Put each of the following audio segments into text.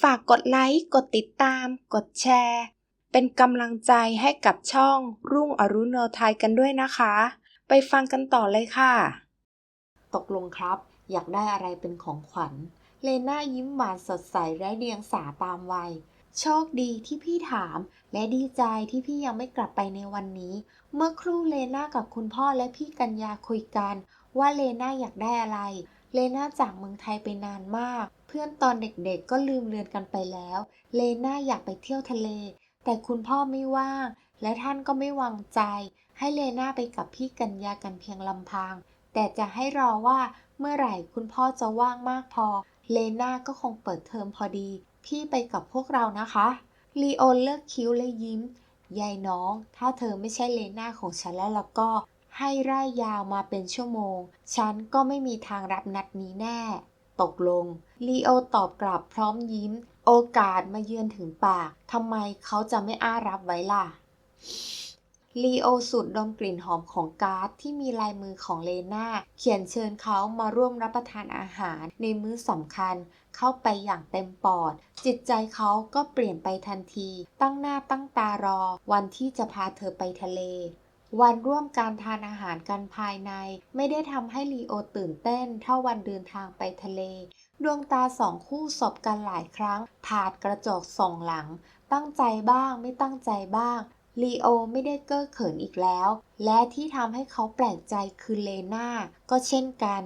ฝากกดไลค์ กดติดตาม กดแชร์ เป็นกำลังใจให้กับช่องรุ่งอรุณโนไทยกันด้วยนะคะ ไปฟังกันต่อเลยค่ะ ตกลงครับ อยากได้อะไรเป็นของขวัญ เลน่ายิ้มหวานสดใสและเดียงสาตามวัย โชคดีที่พี่ถาม และดีใจที่พี่ยังไม่กลับไปในวันนี้ เมื่อครู่เลน่ากับคุณพ่อและพี่กัญญาคุยกัน ว่าเลน่าอยากได้อะไร เลน่าจากเมืองไทยไปนานมาก พื่อนตอนเด็กๆก็ลืมเลือนกันไปแล้ว เลน่าอยากไปเที่ยวทะเล แต่คุณพ่อไม่ว่าง และท่านก็ไม่วางใจ ให้เลน่าไปกับพี่กัญญากันเพียงลำพัง แต่จะให้รอว่าเมื่อไหร่คุณพ่อจะว่างมากพอ เลน่าก็คงเปิดเทอมพอดี พี่ไปกับพวกเรานะคะลีโอเลิกคิ้วและยิ้ม ยายน้อง ถ้าเธอไม่ใช่เลน่าของฉันแล้วแล้วก็ ให้ไร่ยาวมาเป็นชั่วโมง ฉันก็ไม่มีทางรับนัดนี้แน่ ตกลง ลีโอตอบกลับพร้อมยิ้ม โอกาสมาเยือนถึงปากทำไมเขาจะไม่อ้ารับไว้ล่ะลีโอสูดดมกลิ่นหอมของการ์ดที่มีลายมือของเลนาเขียนเชิญเขามาร่วมรับประทานอาหารในมื้อสำคัญเข้าไปอย่างเต็มปอด จิตใจเขาก็เปลี่ยนไปทันที ตั้งหน้าตั้งตารอ วันที่จะพาเธอไปทะเล วันร่วมการทานอาหารกันภายใน ไม่ได้ทำให้ลีโอตื่นเต้นเท่าวันเดินทางไปทะเล ดวงตาสองคู่สบกันหลายครั้งผาดกระจกส่องหลัง ตั้งใจบ้างไม่ตั้งใจบ้างลีโอไม่ได้เก้อเขินอีกแล้ว และที่ทำให้เขาแปลกใจคือเลนาก็เช่นกัน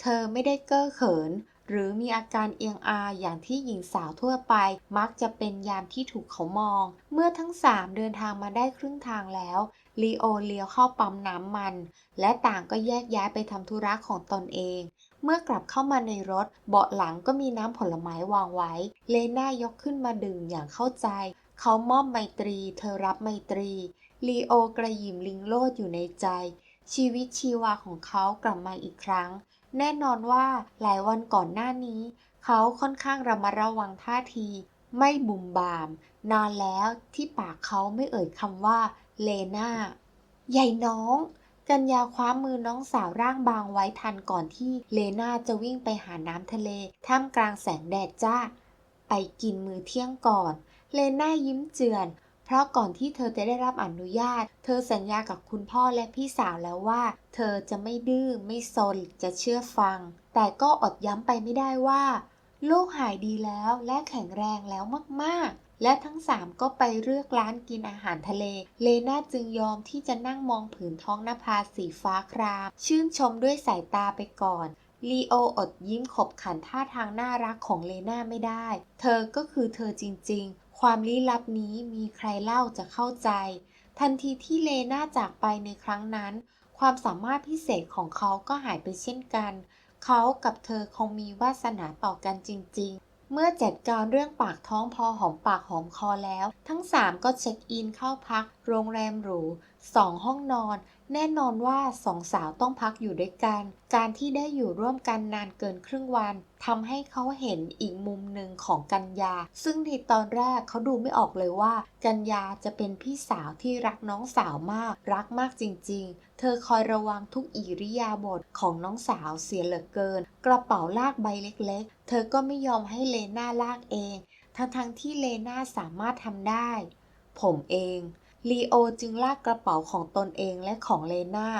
เธอไม่ได้เก้อเขิน หรือมีอาการเอียงอาอย่างที่หญิงสาวทั่วไป มักจะเป็นยามที่ถูกเขามอง เมื่อทั้งสามเดินทางมาได้ครึ่งทางแล้วลีโอเลี้ยวเข้าปั๊มน้ำมัน และต่างก็แยกย้ายไปทำธุระของตนเอง เมื่อกลับเข้ามาในรถ เบาะหลังก็มีน้ำผลไม้วางไว้ เลน่ายกขึ้นมาดื่มอย่างเข้าใจ เขามอบไมตรี เธอรับไมตรี ลีโอกระยิมลิงโลดอยู่ในใจ ชีวิตชีวาของเขากลับมาอีกครั้ง แน่นอนว่าหลายวันก่อนหน้านี้ เขาค่อนข้างระมัดระวังท่าที ไม่บุ่มบาม นานแล้วที่ปากเขาไม่เอ่ยคำว่าเลน่าใหญ่น้อง กัญญาคว้ามือน้องสาวร่างบางไว้ทันก่อนที่เลนาจะวิ่งไปหาน้ำทะเล ท่ามกลางแสงแดดจ้า ไปกินมื้อเที่ยงก่อน เลนายิ้มเจือน เพราะก่อนที่เธอจะได้รับอนุญาต เธอสัญญากับคุณพ่อและพี่สาวแล้วว่า เธอจะไม่ดื้อไม่ซนจะเชื่อฟัง แต่ก็อดย้ำไปไม่ได้ว่าลูกหายดีแล้วและแข็งแรงแล้วมากๆ และทั้งสามก็ไปเลือกร้านกินอาหารทะเล เลนาจึงยอมที่จะนั่งมองผืนท้องนภาสีฟ้าคราม ชื่นชมด้วยสายตาไปก่อนลีโออดยิ้มขบขันท่าทางน่ารักของเลนาไม่ได้ เธอก็คือเธอจริงๆ ความลี้ลับนี้มีใครเล่าจะเข้าใจ ทันทีที่เลนาจากไปในครั้งนั้น ความสามารถพิเศษของเขาก็หายไปเช่นกัน เขากับเธอคงมีวาสนาต่อกันจริงๆ เมื่อจัดการเรื่องปากท้องพอหอมปากหอมคอแล้ว ทั้งสามก็เช็คอินเข้าพัก โรงแรมหรู สองห้องนอน แน่นอนว่าสองสาวต้องพักอยู่ด้วยกัน การที่ได้อยู่ร่วมกันนานเกินครึ่งวันทำให้เขาเห็นอีกมุมหนึ่งของกัญญา ซึ่งในตอนแรกเขาดูไม่ออกเลยว่า กัญญาจะเป็นพี่สาวที่รักน้องสาวมาก รักมากจริง ๆ เธอคอยระวังทุกอิริยาบถของน้องสาวเสียเหลือเกิน กระเป๋าลากใบเล็ก ๆ เธอก็ไม่ยอมให้เลน่าลากเอง ทั้งๆที่เลน่าสามารถทำได้ ผมเอง ลีโอจึงลากกระเป๋าของตนเองและของเลนา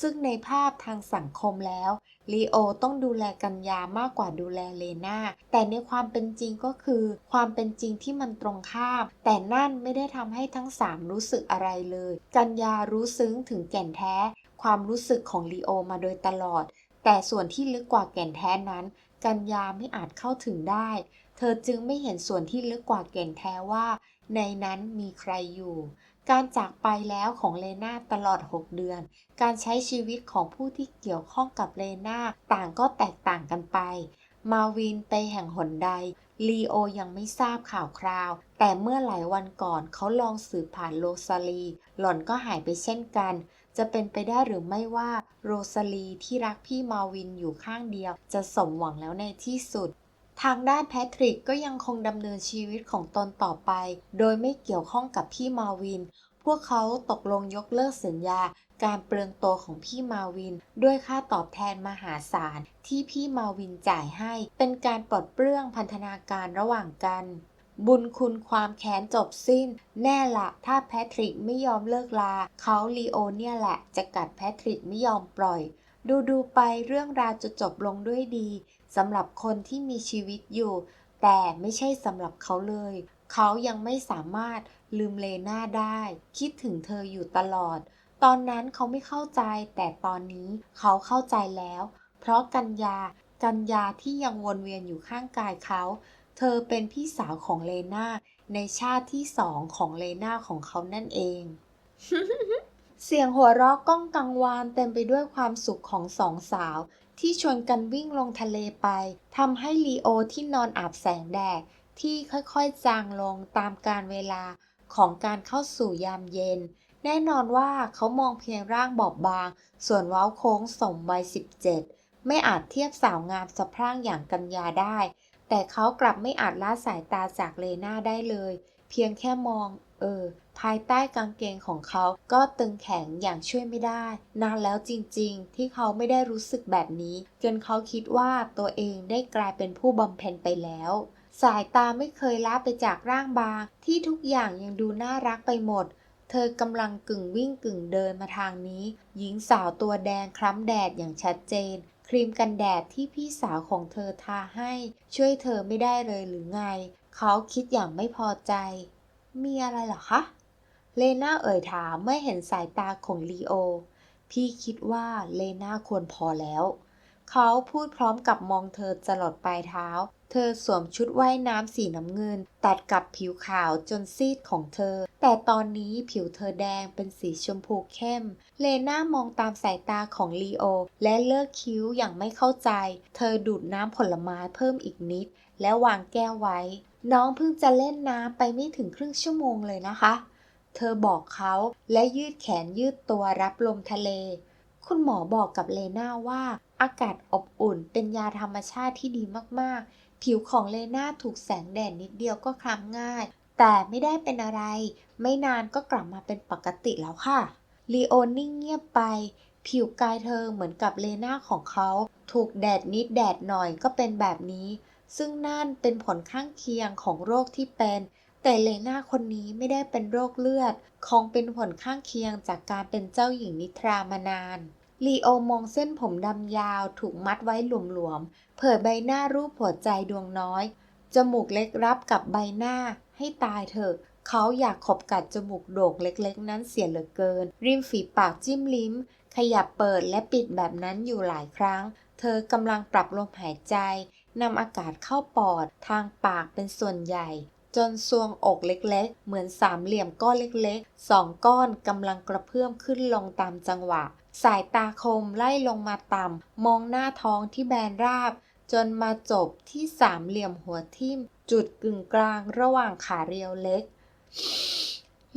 ซึ่งในภาพทางสังคมแล้วลีโอต้องดูแลกัญญามากกว่าดูแลเลนาแต่ในความเป็นจริงก็คือ ความเป็นจริงที่มันตรงข้าม แต่นั่นไม่ได้ทำให้ทั้งสามรู้สึกอะไรเลย กัญญารู้ซึ้งถึงแก่นแท้ ความรู้สึกของลีโอมาโดยตลอด แต่ส่วนที่ลึกกว่าแก่นแท้นั้น กัญญาไม่อาจเข้าถึงได้ เธอจึงไม่เห็นส่วนที่ลึกกว่าแก่นแท้ว่า ในนั้นมีใครอยู่ การจากไปแล้วของเลนาตลอด 6 เดือน การใช้ชีวิตของผู้ที่เกี่ยวข้องกับเลนาต่างก็แตกต่างกันไป มาวินไปแห่งหนใด ลีโอยังไม่ทราบข่าวคราว แต่เมื่อหลายวันก่อนเขาลองสืบผ่านโรซาลี หล่อนก็หายไปเช่นกัน จะเป็นไปได้หรือไม่ว่า โรซาลีที่รักพี่มาวินอยู่ข้างเดียว จะสมหวังแล้วในที่สุด ทางด้านแพทริกก็ยังคงดำเนินชีวิตของตนต่อไป โดยไม่เกี่ยวข้องกับพี่มาวิน พวกเขาตกลงยกเลิกสัญญา การเปลืองตัวของพี่มาวิน ด้วยค่าตอบแทนมหาศาลที่พี่มาวินจ่ายให้ เป็นการปลดเปลื้องพันธนาการระหว่างกัน บุญคุณความแค้นจบสิ้น แน่ละ ถ้าแพทริกไม่ยอมเลิกลา เขาลีโอเนี่ยแหละ จะกัดแพทริกไม่ยอมปล่อย ดูดูๆไปเรื่องราวจะจบลงด้วยดี สำหรับคนที่มีชีวิตอยู่ แต่ไม่ใช่สำหรับเขาเลย เขายังไม่สามารถลืมเลน่าได้ คิดถึงเธออยู่ตลอด ตอนนั้นเขาไม่เข้าใจ แต่ตอนนี้เขาเข้าใจแล้ว เพราะกัญญา กัญญาที่ยังวนเวียนอยู่ข้างกายเขา เธอเป็นพี่สาวของเลนาในชาติที่สองของเลนาของเขานั่นเอง เสียงหัวเราะก้องกังวานเต็มไปด้วยความสุขของสองสาว ที่ชวนกันวิ่งลงทะเลไปทำให้ลีโอที่นอนอาบแสงแดดที่ค่อยๆจางลงตามการเวลาของการเข้าสู่ยามเย็น แน่นอนว่าเขามองเพียงร่างบอบบาง ส่วนว้าโค้งสมวัย 17 ไม่อาจเทียบสาวงามสะพรั่งอย่างกัญญาได้ แต่เขากลับไม่อาจละสายตาจากเลน่าได้เลย เพียงแค่มอง เออ ภายใต้กางเกงของเขาก็ตึงแข็งอย่างช่วยไม่ได้ นานแล้วจริงๆ ที่เขาไม่ได้รู้สึกแบบนี้ จนเขาคิดว่าตัวเองได้กลายเป็นผู้บำเพ็ญไปแล้ว สายตาไม่เคยละไปจากร่างบาง ที่ทุกอย่างยังดูน่ารักไปหมด เธอกำลังกึ่งวิ่งกึ่งเดินมาทางนี้ หญิงสาวตัวแดงคล้ำแดดอย่างชัดเจน ครีมกันแดดที่พี่สาวของเธอทาให้ ช่วยเธอไม่ได้เลยหรือไง เขาคิดอย่างไม่พอใจ มีอะไรเหรอคะ เลน่าเอ่ยถามเมื่อเห็นสายตาของลีโอ พี่คิดว่าเลน่าควรพอแล้ว เขาพูดพร้อมกับมองเธอจรดปลายเท้า เธอสวมชุดว่ายน้ำสีน้ำเงิน ตัดกับผิวขาวจนซีดของเธอ แต่ตอนนี้ผิวเธอแดงเป็นสีชมพูเข้ม เลน่ามองตามสายตาของลีโอ และเลิกคิ้วอย่างไม่เข้าใจ เธอดูดน้ำผลไม้เพิ่มอีกนิด และวางแก้วไว้ น้องเพิ่งจะเล่นน้ำไปไม่ถึงครึ่งชั่วโมงเลยนะคะ เธอบอกเขาและยืดแขนยืดตัวรับลมทะเล คุณหมอบอกกับเลน่าว่า อากาศอบอุ่นเป็นยาธรรมชาติที่ดีมากๆ ผิวของเลน่าถูกแสงแดดนิดเดียวก็คล้ำง่าย แต่ไม่ได้เป็นอะไร ไม่นานก็กลับมาเป็นปกติแล้วค่ะลีโอนิ่งเงียบไป ผิวกายเธอเหมือนกับเลน่าของเขา ถูกแดดนิดแดดหน่อยก็เป็นแบบนี้ ซึ่งนั่นเป็นผลข้างเคียงของโรคที่เป็น แต่เลน่าคนนี้ไม่ได้เป็นโรคเลือด คงเป็นผลข้างเคียงจากการเป็นเจ้าหญิงนิทรามานานลีโอมองเส้นผมดำยาวถูกมัดไว้หลวมๆ เผยใบหน้ารูปหัวใจดวงน้อย จมูกเล็กรับกับใบหน้า ให้ตายเถอะ เขาอยากขบกัดจมูกโด่งเล็กๆ นั้นเสียเหลือเกิน ริมฝีปากจิ้มลิ้ม ขยับเปิดและปิดแบบนั้นอยู่หลายครั้ง เธอกำลังปรับลมหายใจนำอากาศเข้าปอด ทางปากเป็นส่วนใหญ่ จนซวงอกเล็กๆ เหมือนสามเหลี่ยมก้อนเล็กๆ สองก้อนกำลังกระเพื่อมขึ้นลงตามจังหวะ สายตาคมไล่ลงมาต่ำ มองหน้าท้องที่แบนราบ จนมาจบที่สามเหลี่ยมหัวทิ่ม จุดกึ่งกลางระหว่างขาเรียวเล็ก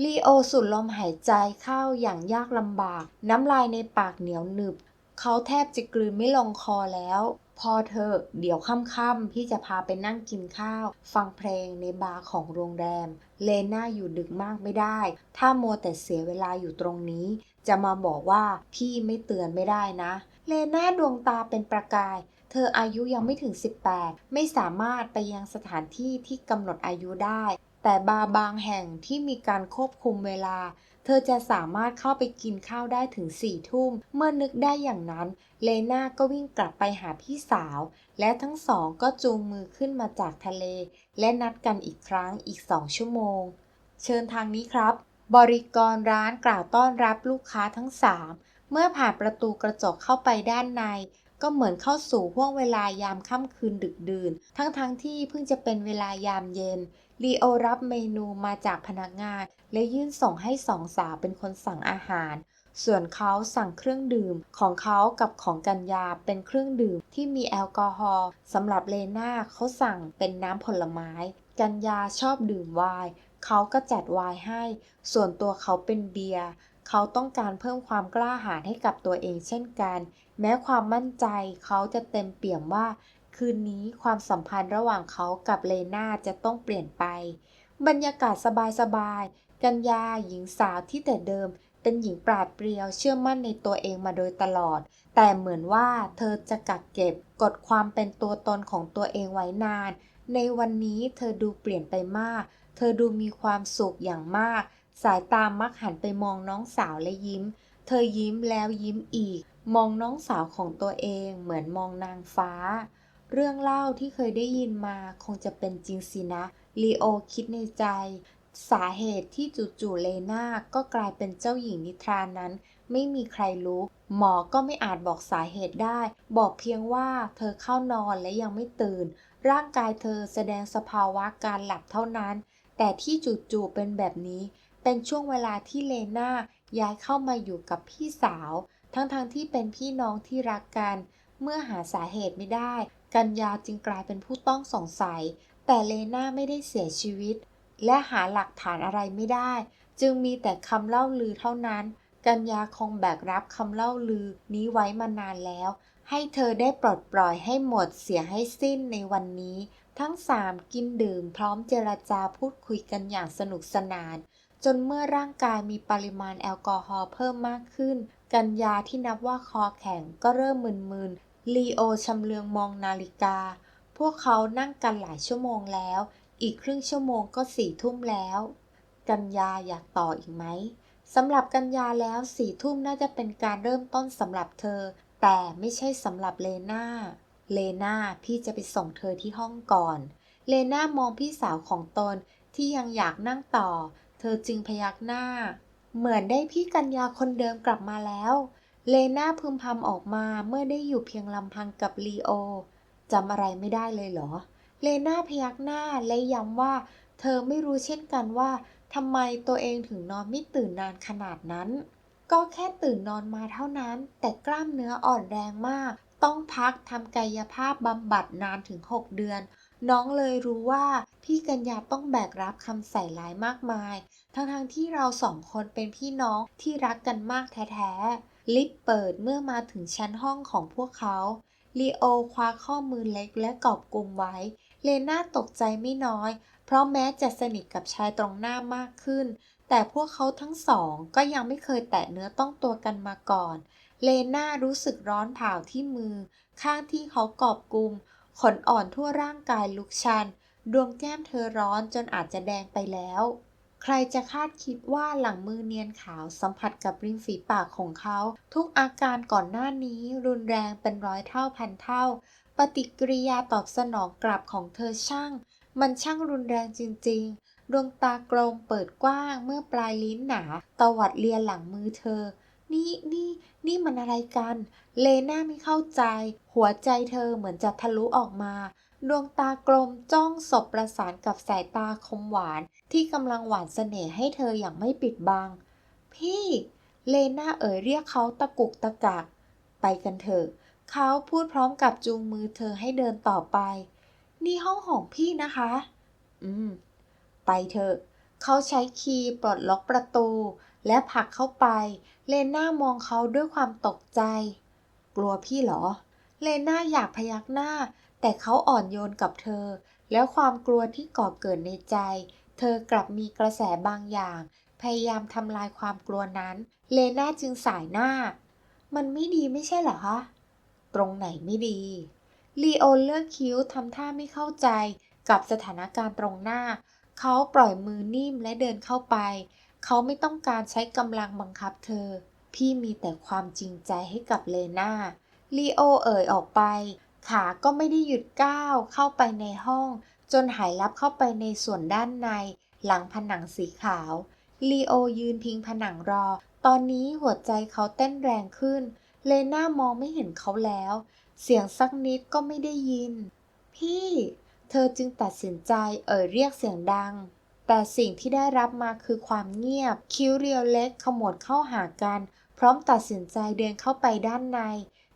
ลีโอสูดลมหายใจเข้าอย่างยากลำบาก น้ำลายในปากเหนียวหนึบ เขาแทบจะกลืนไม่ลงคอแล้ว พอเธอเดี๋ยวค่ำๆพี่จะพาไปนั่งกินข้าว ฟังเพลงในบาร์ของโรงแรม เลน่าอยู่ดึกมากไม่ได้ ถ้ามัวแต่เสียเวลาอยู่ตรงนี้ จะมาบอกว่าพี่ไม่เตือนไม่ได้นะ เลน่าดวงตาเป็นประกาย เธออายุยังไม่ถึง 18 ไม่สามารถไปยังสถานที่ที่กำหนดอายุได้ แต่บาร์บางแห่งที่มีการควบคุมเวลา เธอจะสามารถเข้าไปกินข้าวได้ถึงสี่ทุ่ม เมื่อนึกได้อย่างนั้นเลน่าก็วิ่งกลับไปหาพี่สาว และทั้งสองก็จูงมือขึ้นมาจากทะเล และนัดกันอีกครั้งอีกสองชั่วโมง เชิญทางนี้ครับ บริกรร้านกล่าวต้อนรับลูกค้าทั้งสามเมื่อผ่านประตูกระจกเข้าไปด้านใน ก็เหมือนเข้าสู่ห่วงเวลายามค่ำคืนดึกดื่น ทั้งๆทที่เพิ่งจะเป็นเวลายามเย็น ลีโอรับเมนูมาจากพนักงาน และยื่นส่งให้สองสาวเป็นคนสั่งอาหาร ส่วนเขาสั่งเครื่องดื่มของเขากับของกัญญาเป็นเครื่องดื่มที่มีแอลกอฮอล์สำหรับเลน่าเขาสั่งเป็นน้ำผลไม้ กัญญาชอบดื่มไวน์เขาก็จัดไวน์ให้ ส่วนตัวเขาเป็นเบียร์เขาต้องการเพิ่มความกล้าหาญให้กับตัวเองเช่นกัน แม้ความมั่นใจเขาจะเต็มเปี่ยมว่า คืนนี้ความสัมพันธ์ระหว่างเขากับเลนาจะต้องเปลี่ยนไป บรรยากาศสบายๆ กัญญาหญิงสาวที่แต่เดิม เป็นหญิงปราดเปรียวเชื่อมั่นในตัวเองมาโดยตลอด แต่เหมือนว่าเธอจะกักเก็บกดความเป็นตัวตนของตัวเองไว้นาน ในวันนี้เธอดูเปลี่ยนไปมาก เธอดูมีความสุขอย่างมาก สายตามักหันไปมองน้องสาวและยิ้ม เธอยิ้มแล้วยิ้มอีก มองน้องสาวของตัวเองเหมือนมองนางฟ้า เรื่องเล่าที่เคยได้ยินมาคงจะเป็นจริงสินะลีโอคิดในใจ สาเหตุที่จู่ๆเลนาก็กลายเป็นเจ้าหญิงนิทรานั้น ไม่มีใครรู้ หมอก็ไม่อาจบอกสาเหตุได้ บอกเพียงว่าเธอเข้านอนและยังไม่ตื่น ร่างกายเธอแสดงสภาวะการหลับเท่านั้น แต่ที่จู่ๆเป็นแบบนี้ เป็นช่วงเวลาที่เลนาย้ายเข้ามาอยู่กับพี่สาว ทั้งๆทที่เป็นพี่น้องที่รักกัน เมื่อหาสาเหตุไม่ได้ กัญญาจึงกลายเป็นผู้ต้องสงสัย แต่เลนาไม่ได้เสียชีวิต และหาหลักฐานอะไรไม่ได้ จึงมีแต่คำเล่าลือเท่านั้น กัญญาคงแบกรับคำเล่าลือนี้ไว้มานานแล้ว ให้เธอได้ปลดปล่อยให้หมดเสียให้สิ้นในวันนี้ ทั้งสามกินดื่มพร้อมเจรจาพูดคุยกันอย่างสนุกสนาน จนเมื่อร่างกายมีปริมาณแอลกอฮอล์เพิ่มมากขึ้น กัญญาที่นับว่าคอแข็งก็เริ่มมึนๆ ลีโอชำเลืองมองนาฬิกา พวกเขานั่งกันหลายชั่วโมงแล้ว อีกครึ่งชั่วโมงก็สี่ทุ่มแล้ว กัญญาอยากต่ออีกไหมสำหรับกัญญาแล้วสี่ทุ่มน่าจะเป็นการเริ่มต้นสำหรับเธอ แต่ไม่ใช่สำหรับเลนาเลนาพี่จะไปส่งเธอที่ห้องก่อน เลนามองพี่สาวของตนที่ยังอยากนั่งต่อ เธอจึงพยักหน้า เหมือนได้พี่กัญญาคนเดิมกลับมาแล้ว เลนาพึมพำออกมาเมื่อได้อยู่เพียงลำพังกับลีโอจำอะไรไม่ได้เลยเหรอ เลนาพยักหน้าและย้ำว่า เธอไม่รู้เช่นกันว่าทำไมตัวเองถึงนอนไม่ตื่นนานขนาดนั้น ก็แค่ตื่นนอนมาเท่านั้น แต่กล้ามเนื้ออ่อนแรงมาก ต้องพักทำกายภาพบำบัดนานถึง 6 เดือน น้องเลยรู้ว่าพี่กัญญาต้องแบกรับคำใส่ร้ายมากมาย ทั้งๆทที่เราสองคนเป็นพี่น้องที่รักกันมากแท้ๆ ลิฟต์เปิดเมื่อมาถึงชั้นห้องของพวกเขาลีโอคว้าข้อมือเล็กและกอบกุมไว้ เลน่าตกใจไม่น้อย เพราะแม้จะสนิทกับชายตรงหน้ามากขึ้น แต่พวกเขาทั้งสองก็ยังไม่เคยแตะเนื้อต้องตัวกันมาก่อน เลน่ารู้สึกร้อนเผาที่มือ ข้างที่เขากอบกุม ขนอ่อนทั่วร่างกายลุกชัน ดวงแก้มเธอร้อนจนอาจจะแดงไปแล้ว ใครจะคาดคิดว่าหลังมือเนียนขาวสัมผัสกับริมฝีปากของเขา ทุกอาการก่อนหน้านี้รุนแรงเป็นร้อยเท่าพันเท่า ปฏิกิริยาตอบสนองกลับของเธอช่าง มันช่างรุนแรงจริง ๆ ดวงตากลมเปิดกว้างเมื่อปลายลิ้นหนาตวัดเลียหลังมือเธอ นี่นี่นี่มันอะไรกัน เลน่าไม่เข้าใจ หัวใจเธอเหมือนจะทะลุออกมา ดวงตากลมจ้องสบประสานกับสายตาคมหวานที่กำลังหวานเสน่ห์ให้เธออย่างไม่ปิดบัง พี่ เลน่าเอ่ยเรียกเขาตะกุกตะกัก ไปกันเถอะ เขาพูดพร้อมกับจูงมือเธอให้เดินต่อไป นี่ห้องของพี่นะคะ อืม ไปเถอะ เขาใช้คีย์ปลดล็อกประตู และผลักเข้าไป เลน่ามองเขาด้วยความตกใจ กลัวพี่เหรอ เลน่าอยากพยักหน้า แต่เขาอ่อนโยนกับเธอ แล้วความกลัวที่ก่อเกิดในใจ เธอกลับมีกระแสบางอย่าง พยายามทำลายความกลัวนั้น เลน่าจึงสายหน้า มันไม่ดีไม่ใช่เหรอคะ ตรงไหนไม่ดี ลีโอเลือกคิ้วทำท่าไม่เข้าใจกับสถานการณ์ตรงหน้า เขาปล่อยมือนิ่มและเดินเข้าไป เขาไม่ต้องการใช้กำลังบังคับเธอ พี่มีแต่ความจริงใจให้กับเลนา ลีโอเอ่ยออกไป ขาก็ไม่ได้หยุดก้าวเข้าไปในห้อง จนหายลับเข้าไปในส่วนด้านใน หลังผนังสีขาวลีโอยืนพิงผนังรอ ตอนนี้หัวใจเขาเต้นแรงขึ้น เลน่ามองไม่เห็นเขาแล้ว เสียงสักนิดก็ไม่ได้ยิน พี่ เธอจึงตัดสินใจเอ่ยเรียกเสียงดัง แต่สิ่งที่ได้รับมาคือความเงียบ คิ้วเรียวเล็กขมวดเข้าหากัน พร้อมตัดสินใจเดินเข้าไปด้านใน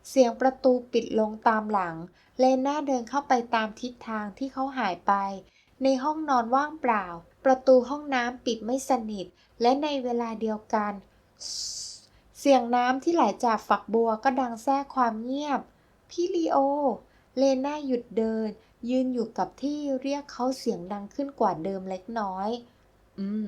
เสียงประตูปิดลงตามหลัง เลน่าเดินเข้าไปตามทิศทางที่เขาหายไป ในห้องนอนว่างเปล่า ประตูห้องน้ำปิดไม่สนิท และในเวลาเดียวกัน เสียงน้ำที่ไหลจากฝักบัวก็ดังแทรกความเงียบ พี่ลีโอ เลน่าหยุดเดิน ยืนอยู่กับที่เรียกเขาเสียงดังขึ้นกว่าเดิมเล็กน้อย อืม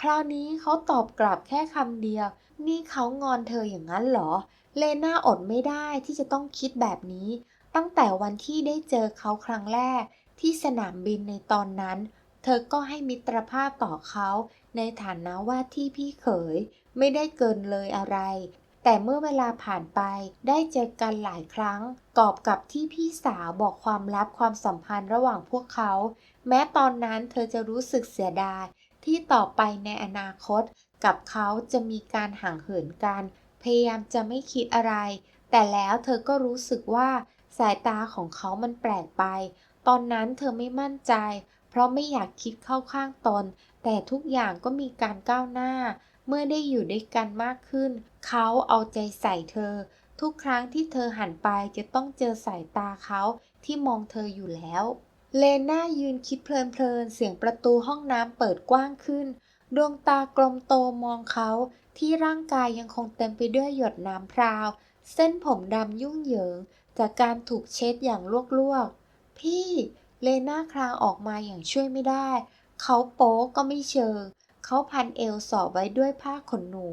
คราวนี้เขาตอบกลับแค่คำเดียว นี่เขางอนเธออย่างนั้นเหรอ เลน่าอดไม่ได้ที่จะต้องคิดแบบนี้ ตั้งแต่วันที่ได้เจอเขาครั้งแรก ที่สนามบินในตอนนั้น เธอก็ให้มิตรภาพต่อเขาในฐานะว่าที่พี่เขย ไม่ได้เกินเลยอะไร แต่เมื่อเวลาผ่านไปได้เจอกันหลายครั้ง กอบกับที่พี่สาวบอกความลับความสัมพันธ์ระหว่างพวกเขา แม้ตอนนั้นเธอจะรู้สึกเสียดายที่ต่อไปในอนาคตกับเขาจะมีการห่างเหินกัน พยายามจะไม่คิดอะไร แต่แล้วเธอก็รู้สึกว่าสายตาของเขามันแปลกไป ตอนนั้นเธอไม่มั่นใจ เพราะไม่อยากคิดเข้าข้างตน แต่ทุกอย่างก็มีการก้าวหน้า เมื่อได้อยู่ด้วยกันมากขึ้น เขาเอาใจใส่เธอ ทุกครั้งที่เธอหันไปจะต้องเจอสายตาเขาที่มองเธออยู่แล้ว เลน่ายืนคิดเพลินๆ เสียงประตูห้องน้ำเปิดกว้างขึ้น ดวงตากลมโตมองเขา ที่ร่างกายยังคงเต็มไปด้วยหยดน้ำพราว เส้นผมดำยุ่งเหยิง จากการถูกเช็ดอย่างลวกๆ พี่ เลน่าคลางออกมาอย่างช่วยไม่ได้ เขาโป๊ก็ไม่เชิง เขาพันเอวสอบไว้ด้วยผ้าขนหนู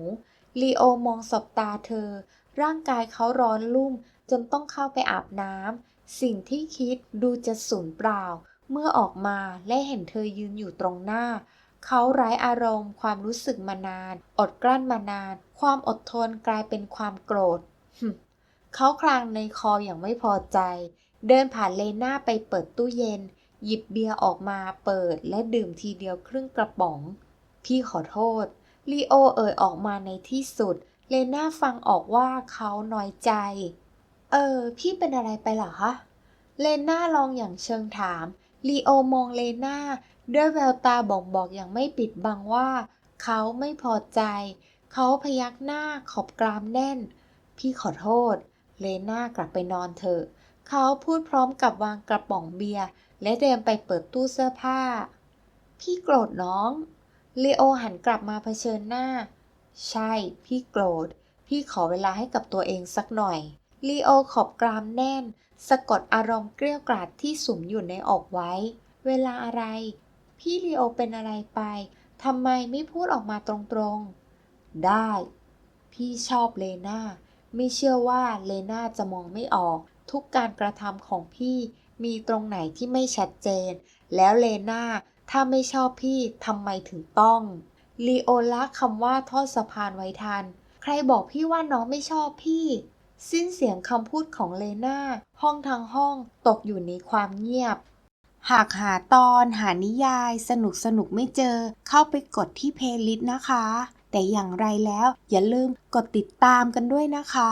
ลีโอมองสบตาเธอ ร่างกายเขาร้อนลุ่ม จนต้องเข้าไปอาบน้ำ สิ่งที่คิดดูจะสูญเปล่า เมื่อออกมาและเห็นเธอยืนอยู่ตรงหน้า เขาไร้อารมณ์ ความรู้สึกมานาน อดกลั้นมานาน ความอดทนกลายเป็นความโกรธ เขาคลางในคออย่างไม่พอใจ เดินผ่านเลน่าไปเปิดตู้เย็น หยิบเบียร์ออกมาเปิดและดื่มทีเดียวครึ่งกระป๋อง พี่ขอโทษ ลีโอเอ่ยออกมาในที่สุด เลน่าฟังออกว่าเขาน้อยใจ เออ พี่เป็นอะไรไปเหรอคะ เลน่าลองอย่างเชิงถามลีโอมองเลน่า ด้วยแววตาบ่งบอกอย่างไม่ปิดบังว่า เขาไม่พอใจ เขาพยักหน้าขอบกรามแน่น พี่ขอโทษ เลน่ากลับไปนอนเถอะ เขาพูดพร้อมกับวางกระป๋องเบียร์และเดินไปเปิดตู้เสื้อผ้า พี่โกรธน้องลีโอหันกลับมาเผชิญหน้า ใช่ พี่โกรธ พี่ขอเวลาให้กับตัวเองสักหน่อยลีโอขอบกรามแน่น สะกดอารมณ์เกลี้ยวกราดที่สุมอยู่ในอกไว้ เวลาอะไร พี่ลีโอเป็นอะไรไป ทำไมไม่พูดออกมาตรงๆ ได้ พี่ชอบเลนาไม่เชื่อว่าเลนาจะมองไม่ออก ทุกการกระทำของพี่มีตรงไหนที่ไม่ชัดเจน แล้วเลนาถ้าไม่ชอบพี่ทำไมถึงต้องลีโอละคำว่าทอดสะพานไว้ทัน ใครบอกพี่ว่าน้องไม่ชอบพี่ สิ้นเสียงคำพูดของเลนาห้องทั้งห้องตกอยู่ในความเงียบ หากหาตอนหานิยาย สนุกสนุกไม่เจอ เข้าไปกดที่เพลย์ลิสต์นะคะ แต่อย่างไรแล้วอย่าลืมกดติดตามกันด้วยนะคะ